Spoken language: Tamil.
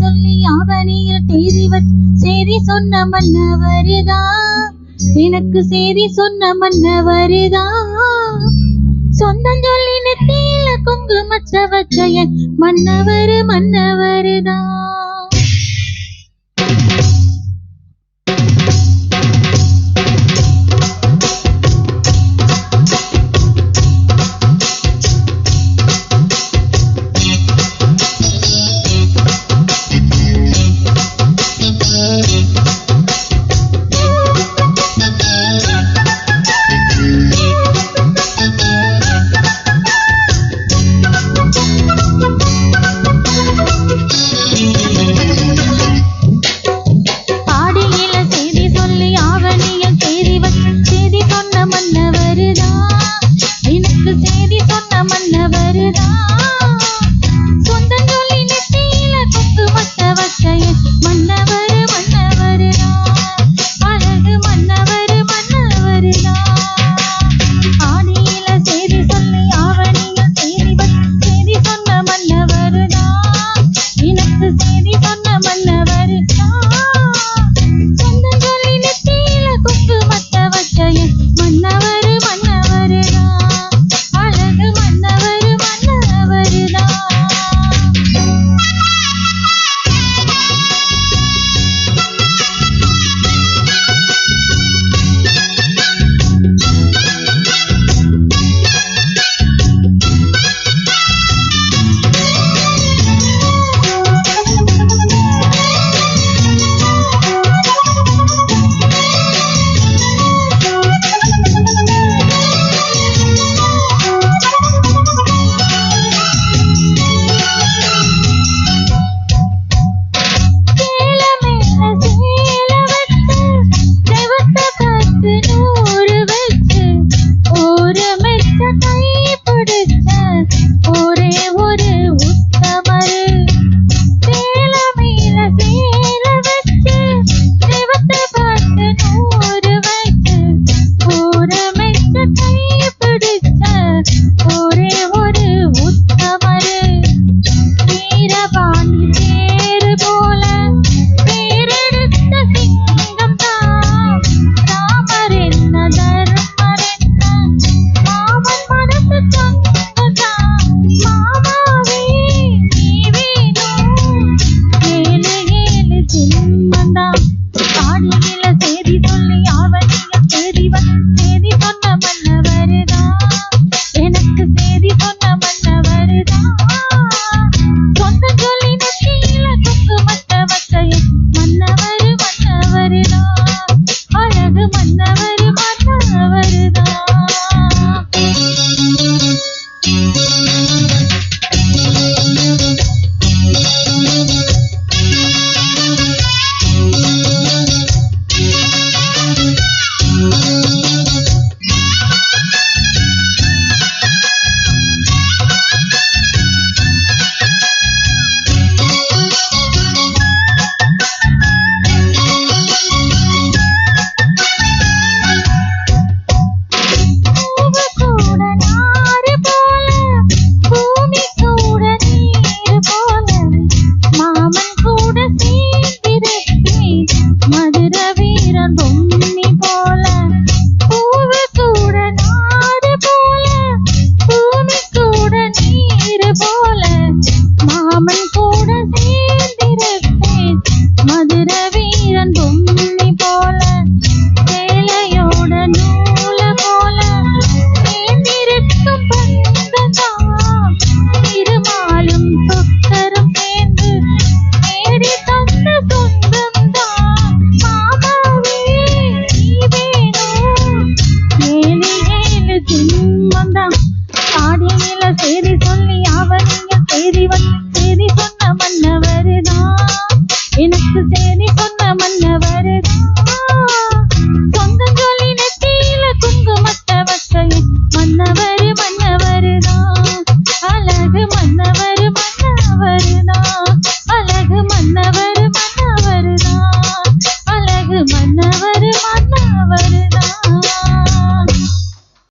சொல்லி யாவனியில் செய்தி சேரி சொன்ன மன்னவருதான் எனக்கு செய்தி சொன்ன மன்னவருதான் சொந்தம் சொல்லி நெத்தியில குங்குமச்ச வச்ச மன்னவரு மன்னவருதான்